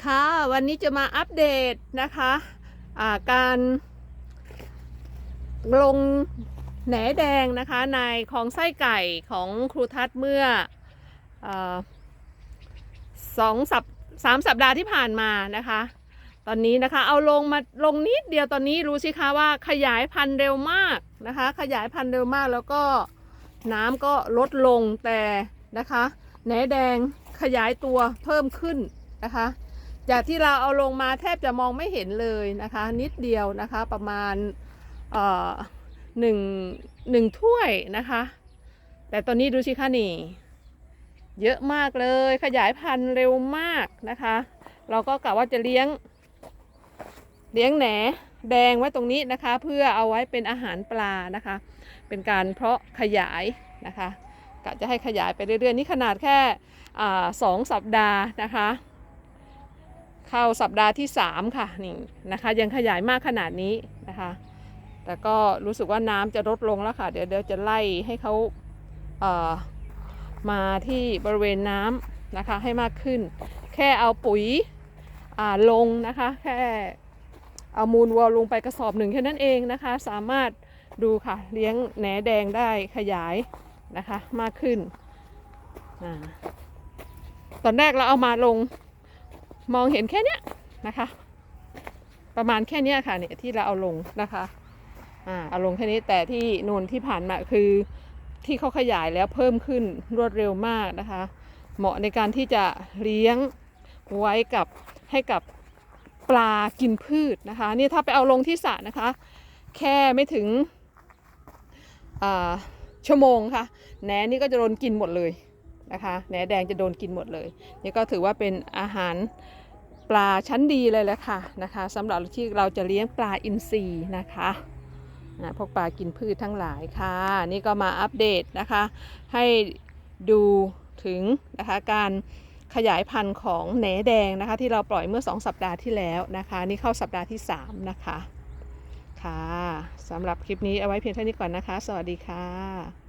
ค่ะวันนี้จะมาอัปเดตนะคะาการลงแหนแดงนะคะในของไส้ไก่ของครูทัศน์เมื่ออสองสัปสามสัปดาห์ที่ผ่านมานะคะ ตอนนี้นะคะเอาลงมาลงนิดเดียวตอนนี้รู้สิคะว่าขยายพันธุ์เร็วมากนะคะ ขยายพันธุ์เร็วมากแล้วก็น้ำก็ลดลงแต่นะคะแหนแดงขยายตัวเพิ่มขึ้นนะคะ จากที่เราเอาลงมาแทบจะมองไม่เห็นเลยนะคะ นิดเดียวนะคะประมาณหนึ่งหนึ่งถ้วยนะคะ แต่ตอนนี้ดูสิคะนี่ เยอะมากเลยขยายพันธุ์เร็วมากนะคะ เราก็กะว่าจะเลี้ยง เลี้ยงแหนแดงไว้ตรงนี้นะคะ เพื่อเอาไว้เป็นอาหารปลานะคะ เป็นการเพาะขยายนะคะกะจะให้ขยายไปเรื่อยๆ นี่ขนาดแค่อสองสัปดาห์นะคะ เข้าสัปดาห์ที่ 3 ค่ะนี่นะคะ ยังขยายมากขนาดนี้นะคะ แต่ก็รู้สึกว่าน้ำจะลดลงแล้วค่ะ เดี๋ยวเดี๋ยวจะไล่ให้เขาเอ่อมาที่บริเวณน้ำนะคะให้มากขึ้น แค่เอาปุ๋ยอ่าลงนะคะ แค่เอามูลวัวลงไปกระสอบหนึ่งแค่นั้นเองนะคะ สามารถดูค่ะเลี้ยงแหนแดงได้ขยายนะคะมากขึ้นอตอนแรกเราเอามาลง มองเห็นแค่เนี้ยนะคะ ประมาณแค่เนี้ยค่ะเนี่ยที่เราเอาลงนะคะอ่าเอาลงแค่นี้แต่ที่นูนที่ผ่านมาคือที่เขาขยายแล้วเพิ่มขึ้นรวดเร็วมากนะคะ เหมาะในการที่จะเลี้ยงไว้กับให้กับปลากินพืชนะคะนี่ถ้าไปเอาลงที่สระนะคะ แค่ไม่ถึงชั่วโมงค่ะแหนนี่ก็จะโดนกินหมดเลยนะคะแหนแดงจะโดนกินหมดเลย นี่ก็ถือว่าเป็นอาหาร ลาชั้นดีเลยแหละค่ะนะคะสำหรับที่เราจะเลี้ยงปลาอินทรีย์นะคะนะพวกปลากินพืชทั้งหลายค่ะ นี่ก็มาอัปเดตนะคะ ให้ดูถึงนะคะการขยายพันธุ์ของแหนแดงนะคะ ที่เราปล่อยเมื่อ 2 สัปดาห์ที่แล้วนะคะ นี่เข้าสัปดาห์ที่ 3 นะคะค่ะสำหรับคลิปนี้เอาไว้เพียงเท่านี้ก่อนนะคะ สวัสดีค่ะ